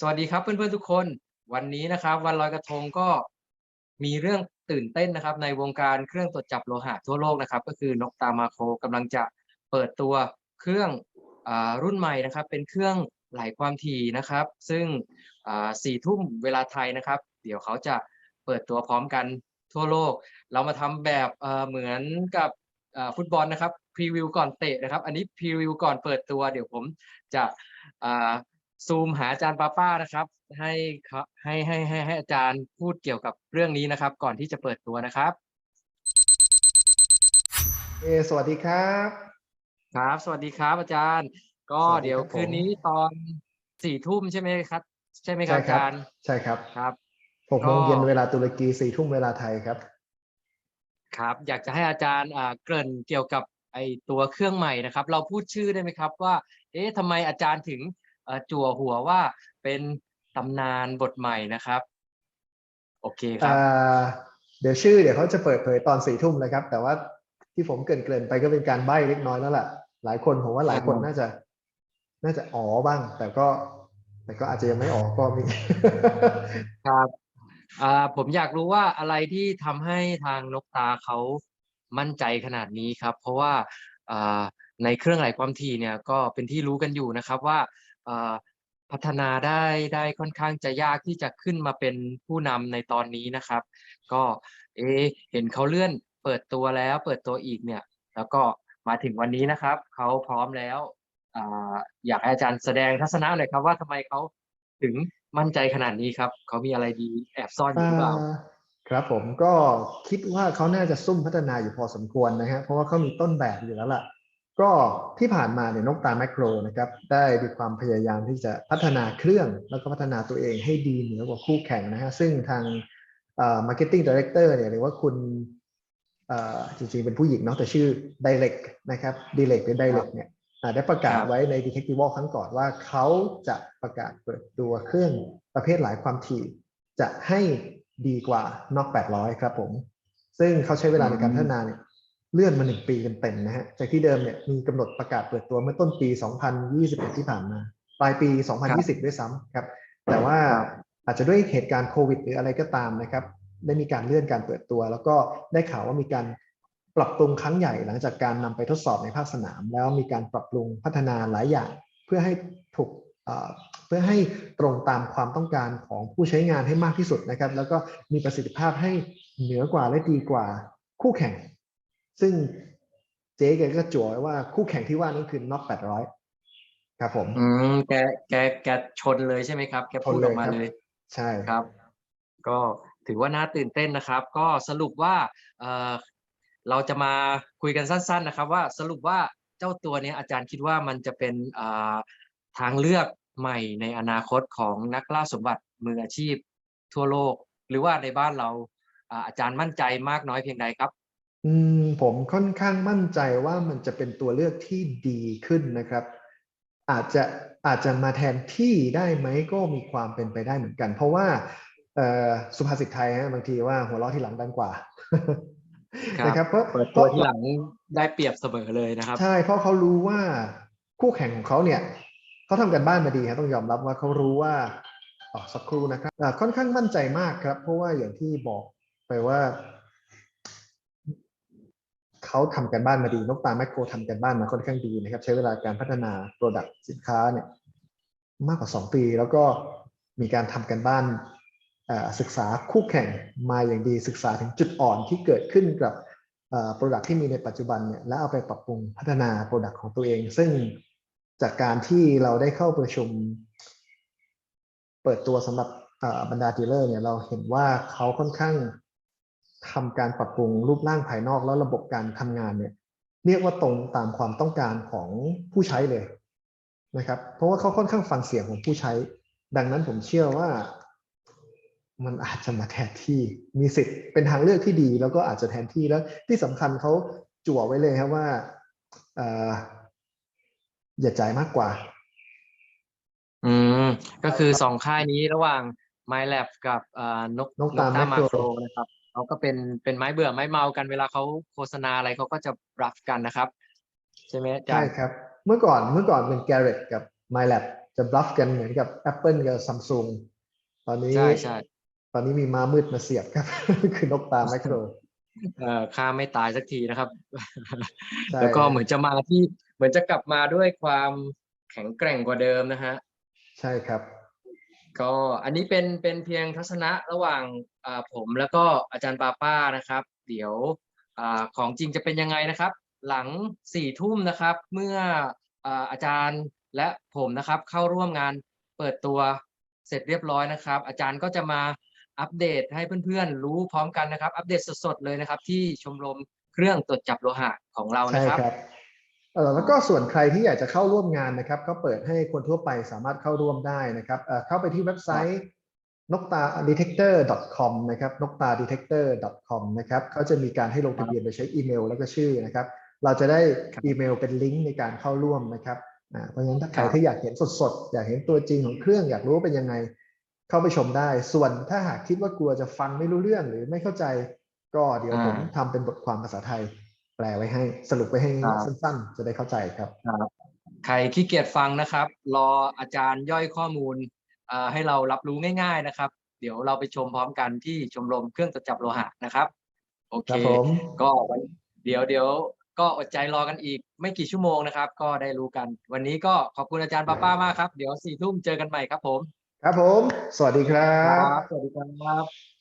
สวัสดีครับเพื่อนๆทุกคน วันนี้นะครับ วันลอยกระทงก็มีเรื่องตื่นเต้นนะครับ ในวงการเครื่องตรวจจับโลหะทั่วโลกนะครับ ก็คือนกตามาโคกำลังจะเปิดตัวเครื่องอรุ่นใหม่นะครับ เป็นเครื่องไหลความถี่นะครับ ซึ่งสี่ทุ่มเวลาไทยนะครับ เดี๋ยวเขาจะเปิดตัวพร้อมกันทั่วโลก เรามาทำแบบเหมือนกับฟุตบอลนะครับพรีวิวก่อนเตะนะครับ อันนี้พรีวิวก่อนเปิดตัว เดี๋ยวผมจะ ซูมหาอาจารย์ป้าป้านะครับให้เขาให้ให้ให้ให้อาจารย์พูดเกี่ยวกับเรื่องนี้นะครับ ก่อนที่จะเปิดตัวนะครับเอสวัสดีครับ ครับ สวัสดีครับ อาจารย์ ก็สวัสดีเดี๋ยวครับผมคืนนี้ตอนสี่ทุ่มใช่ไหมครับ ใช่ไหมครับอาจารย์ใช่ครับครับหกโมงก็เย็นเวลาตุรกีสี่ทุ่มเวลาไทยครับ ครับ อยากจะให้อาจารย์อ่าเกริ่นเกี่ยวกับไอตัวเครื่องใหม่นะครับ เราพูดชื่อได้ไหมครับว่า เอ๊ะทำไมอาจารย์ถึงเอ่อ จั่วหัวว่าเป็นตำนานบทใหม่นะครับ โอเคครับอ่าเดี๋ยวชื่อเดี๋ยวเขาจะเปิดเผยตอนสี่ทุ่มเลยครับ แต่ว่าที่ผมเกริ่นๆไปก็เป็นการใบ้เล็กน้อยแล้วล่ะ หลายคนผมว่าหลายคนครับน่าจะ น่าจะอ๋อบ้าง แต่ก็ แต่ก็อาจจะยังไม่อ๋อก็มีครับอ่าผมอยากรู้ว่าอะไรที่ทำให้ทางนกตาเขามั่นใจขนาดนี้ครับ เพราะว่าอ่าในเครื่องไหลความถี่เนี่ยก็เป็นที่รู้กันอยู่นะครับว่าอ่า พัฒนาได้ได้ค่อนข้างจะยากที่จะขึ้นมาเป็นผู้นำในตอนนี้นะครับ ก็เอเห็นเขาเลื่อนเปิดตัวแล้วเปิดตัวอีกเนี่ย แล้วก็มาถึงวันนี้นะครับเขาพร้อมแล้วออยากให้อาจารย์แสดงทัศนะหน่อยครับว่าทำไมเขาถึงมั่นใจขนาดนี้ครับเขามีอะไรดีแอบซ่อนอยู่หรือเปล่าอ่าครับผมก็คิดว่าเขาน่าจะซุ่มพัฒนาอยู่พอสมควรนะฮะเพราะว่าเขามีต้นแบบอยู่แล้วล่ะ ก็ที่ผ่านมาเนี่ยนกตาแมคโครนะครับได้มีความพยายามที่จะพัฒนาเครื่องแล้วก็พัฒนาตัวเองให้ดีเหนือกว่าคู่แข่งนะฮะซึ่งทางเอ่อ marketing director เนี่ยหรือว่าคุณเอ่อจริงๆ เป็นผู้หญิงเนาะแต่ชื่อ Direct นะครับ Direct หรือ Direct เนี่ยอ่าได้ประกาศครับไว้ใน Detective ครั้งก่อนว่าเขาจะประกาศเปิดตัวเครื่องประเภทหลายความถี่ จะให้ดีกว่านอก800 ครับผม ซึ่งเขาใช้เวลาในการพัฒนาเนี่ย เลื่อนมาหนึ่งปีเต็มๆนะฮะ จากที่เดิมเนี่ยมีกำหนดประกาศเปิดตัวเมื่อต้นปี 2021 ที่ผ่านมา ปลายปี 2020 ด้วยซ้ำครับ แต่ว่าอาจจะด้วยเหตุการณ์โควิด หรืออะไรก็ตามนะครับ ได้มีการเลื่อนการเปิดตัว แล้วก็ได้ข่าวว่ามีการปรับปรุงครั้งใหญ่หลังจากการนำไปทดสอบในภาคสนาม แล้วมีการปรับปรุงพัฒนาหลายอย่าง เพื่อให้ถูกเพื่อให้ตรงตามความต้องการของผู้ใช้งานให้มากที่สุดนะครับ แล้วก็มีประสิทธิภาพให้เหนือกว่าและดีกว่าคู่แข่ง ซึ่งเจ๊แกก็จั่วไว้ว่าคู่แข่งที่ว่านั้นคือน็อก800ครับ ผม อืมแกแกแกชนเลยใช่ไหมครับ แกพูดชนเลยออกมาครับเลย ใช่ครับ ก็ถือว่าน่าตื่นเต้นนะครับ ก็สรุปว่าเอ่อเราจะมาคุยกันสั้น ๆ นะครับ ว่าสรุปว่าเจ้าตัวเนี้ยอาจารย์คิดว่ามันจะเป็นอ่าทางเลือกใหม่ในอนาคตของนักล่าสมบัติมืออาชีพ ทั่วโลก หรือว่าในบ้านเราอ่าอาจารย์มั่นใจมากน้อยเพียงใดครับ อืมผมค่อนข้างมั่นใจว่ามันจะเป็นตัวเลือกที่ดีขึ้นนะครับ อาจจะอาจจะมาแทนที่ได้ไหมก็มีความเป็นไปได้เหมือนกัน เพราะว่าเอ่อสุภาษิตไทยฮะบางทีว่าหัวเราะที่หลังดังกว่าครับนะครับเพราะเปิดเพตัวราะที่หลังได้เปรียบเสมอเลยนะครับ ใช่เพราะเขารู้ว่าคู่แข่งของเขาเนี่ยเขาทำกันบ้านมาดีครับต้องยอมรับว่าเขารู้ว่าอ๋อสักครู่นะครับอ่าค่อนข้างมั่นใจมากครับ เพราะว่าอย่างที่บอกไปว่า เขาทำกันบ้านมาดีนกตาแมคโครทำกันบ้านมาค่อนข้างดีนะครับ ใช้เวลาการพัฒนาโปรดักต์สินค้าเนี่ยมากกว่า 2 ปี แล้วก็มีการทำกันบ้านศึกษาคู่แข่งมาอย่างดีศึกษาถึงจุดอ่อนที่เกิดขึ้นกับโปรดักที่มีในปัจจุบันเนี่ยแล้วเอาไปปรับปรุงพัฒนาโปรดักของตัวเอง ซึ่งจากการที่เราได้เข้าประชุม เปิดตัวสำหรับบรรดาดีลเลอร์เนี่ยเราเห็นว่าเขาค่อนข้าง ทำการปรับปรุงรูปร่างภายนอกแล้วระบบการทำงานเนี่ยเรียกว่าตรงตามความต้องการของผู้ใช้เลยนะครับ เพราะว่าเขาค่อนข้างฟังเสียงของผู้ใช้ ดังนั้นผมเชื่อว่ามันอาจจะมาแทนที่มีสิทธิ์เป็นทางเลือกที่ดี แล้วก็อาจจะแทนที่แล้ว ที่สำคัญเขาจั่วไว้เลยครับว่าเอ่ออย่าจ่ายมากกว่า อืม ก็คือสองค่ายนี้ระหว่าง MyLab กับเอ่อนกนกตามา Macro โครนะครับ เขาก็เป็นเป็นไม้เบื่อไม้เมากันเวลาเขาโฆษณาอะไรเขาก็จะรับกันนะครับ ใช่ไหมอาจาใช่รย์ครับ เมื่อก่อนเมื่อก่อนเป็น Garrett กับ MyLab จะบลัฟกันเหมือนกับ Apple กับ Samsung ตอนนี้ใช่ใช่ตอนนี้มีม้ามืดมาเสียบครับ คือนกตาไมโครเอ่อข้าไม่ตายสักทีนะครับ ใช่แล้วก็เหมือนจะมาที่เหมือนจะกลับมาด้วยความแข็งแกร่งกว่าเดิมนะฮะ ใช่ครับ ก็อันนี้เป็นเป็นเพียงทัศนะระหว่างผมแล้วก็อาจารย์ปาป้านะครับ เดี๋ยวอของจริงจะเป็นยังไงนะครับ หลังสี่ทุ่มนะครับ เมื่ออาจารย์และผมนะครับเข้าร่วมงานเปิดตัวเสร็จเรียบร้อยนะครับ อาจารย์ก็จะมาอัปเดตให้เพื่อนๆ รู้พร้อมกันนะครับ อัปเดตสดๆเลยนะครับ ที่ชมรมเครื่องตรวจจับโลหะของเรานะครับ แล้วก็ส่วนใครที่อยากจะเข้าร่วมงานนะครับ ก็เปิดให้คนทั่วไปสามารถเข้าร่วมได้นะครับเอ่อเข้าไปที่เว็บไซต์นกตา detector com นะครับนกตา detector com นะครับเขาจะมีการให้ลงทะเบียนโดยใช้อีเมล แล้วก็ชื่อนะครับ เราจะได้ครับอีเมลเป็นลิงก์ในการเข้าร่วมนะครับอ่าเพราะฉะนั้นถ้าใครครับที่อยากเห็นสดๆ อยากเห็นตัวจริงของเครื่องอยากรู้ว่าเป็นยังไง เข้าไปชมได้ ส่วนถ้าหากคิดว่ากลัวจะฟังไม่รู้เรื่องหรือไม่เข้าใจ ก็เดี๋ยวผมทำเป็นบทความภาษาไทย แปลไว้ให้สรุปไว้ให้ครับสั้นๆ จะได้เข้าใจครับใครขี้เกียจฟังนะครับ รออาจารย์ย่อยข้อมูลอ่าให้เรารับรู้ง่าย ๆนะครับ เดี๋ยวเราไปชมพร้อมกันที่ชมรมเครื่องตรวจจับโลหะนะครับโอเคครับผมก็วันเดี๋ยวเดี๋ยวก็อดใจรอกันอีกไม่กี่ชั่วโมงนะครับ ก็ได้รู้กัน วันนี้ก็ขอบคุณอาจารย์ป้าป้ามากครับ เดี๋ยวสี่ทุ่มเจอกันใหม่ครับผม ครับผม สวัสดีครับ สวัสดีครับ